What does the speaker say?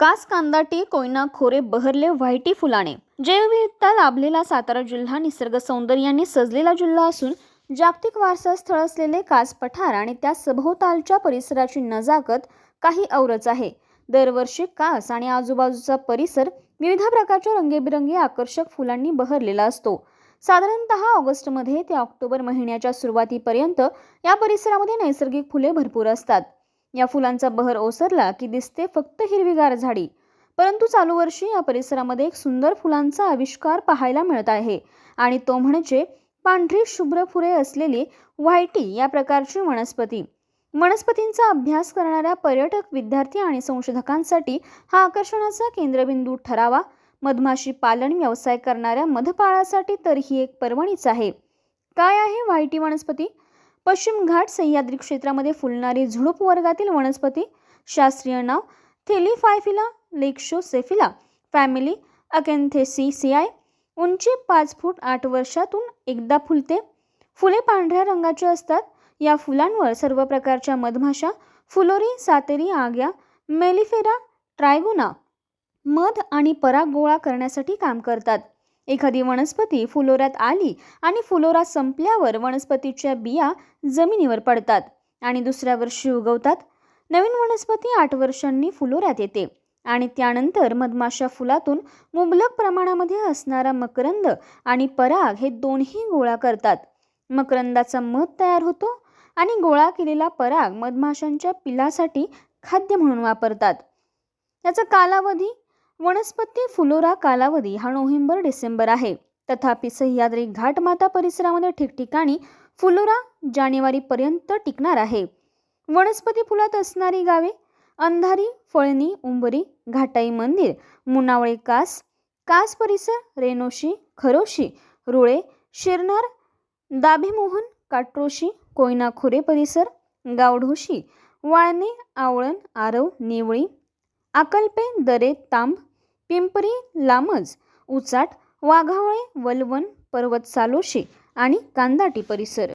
कास कांदाटी कोयना खोरे बहरले व्हायटी फुलाने. जैवविविधता लाभलेला सातारा जिल्हा निसर्ग सौंदर्याने सजलेला जिल्हा असून जागतिक वारसा स्थळ असलेले कास पठार आणि त्या सभोवतालच्या परिसराची नजाकत काही औरच आहे. दरवर्षी कास आणि आजूबाजूचा परिसर विविध प्रकारच्या रंगेबिरंगी आकर्षक फुलांनी बहरलेला असतो. साधारणतः ऑगस्टमध्ये ते ऑक्टोबर महिन्याच्या सुरुवातीपर्यंत या परिसरामध्ये नैसर्गिक फुले भरपूर असतात. या फुलांचा बहर ओसरला की दिसते फक्त हिरवीगार झाडी. परंतु चालू वर्षी या परिसरामध्ये एक सुंदर फुलांचा आविष्कार पाहायला मिळत आहे आणि तो म्हणजे पांढरी शुभ्र फुले असलेली व्हायटी या प्रकारची वनस्पती. वनस्पतींचा अभ्यास करणाऱ्या पर्यटक विद्यार्थी आणि संशोधकांसाठी हा आकर्षणाचा केंद्रबिंदू ठरावा. मधमाशी पालन व्यवसाय करणाऱ्या मधपाळासाठी तर ही एक पर्वणीच आहे. काय आहे व्हायटी वनस्पती? पश्चिम घाट सह्याद्री क्षेत्रामध्ये फुलणारी झुडूप वर्गातील वनस्पती. शास्त्रीय नाव थेलिफायफिला लेक्शोसेफिला फॅमिली अकेन्थेसिसिआय उंची पाच फूट आठ वर्षातून एकदा फुलते. फुले पांढऱ्या रंगाची असतात. या फुलांवर सर्व प्रकारच्या मधमाशा फुलोरी सातेरी आग्या मेलिफेरा ट्रायगुना मध आणि पराग गोळा करण्यासाठी काम करतात. एखादी वनस्पती फुलोऱ्यात आली आणि फुलोरा संपल्यावर वनस्पतीच्या बिया जमिनीवर पडतात आणि दुसऱ्या वर्षी उगवतात. नवीन वनस्पती आठ वर्षांनी फुलोऱ्यात येते आणि त्यानंतर मधमाशा फुलातून मुबलक प्रमाणामध्ये असणारा मकरंद आणि पराग हे दोन्ही गोळा करतात. मकरंदाचा मध तयार होतो आणि गोळा केलेला पराग मधमाशांच्या पिलासाठी खाद्य म्हणून वापरतात. याचा कालावधी वनस्पती फुलोरा कालावधी हा नोव्हेंबर डिसेंबर आहे. तथापि सह्याद्री घाटमाता परिसरामध्ये ठिकठिकाणी फुलोरा जानेवारीपर्यंत टिकणार आहे. वनस्पती फुलात असणारी गावे अंधारी फळणी उंबरी घाटाई मंदिर मुनावळे कास कास परिसर रेणोशी खरोशी रुळे शिरनार दाभिमोहन काट्रोशी कोयना खोरे परिसर गावढोशी वाळणे आवळण आरव नेवळी अकल्पे दरे तांब पिंपरी लामज उचाट वाघावळे वलवण पर्वत सालोशी आणि कांदाटी परिसर.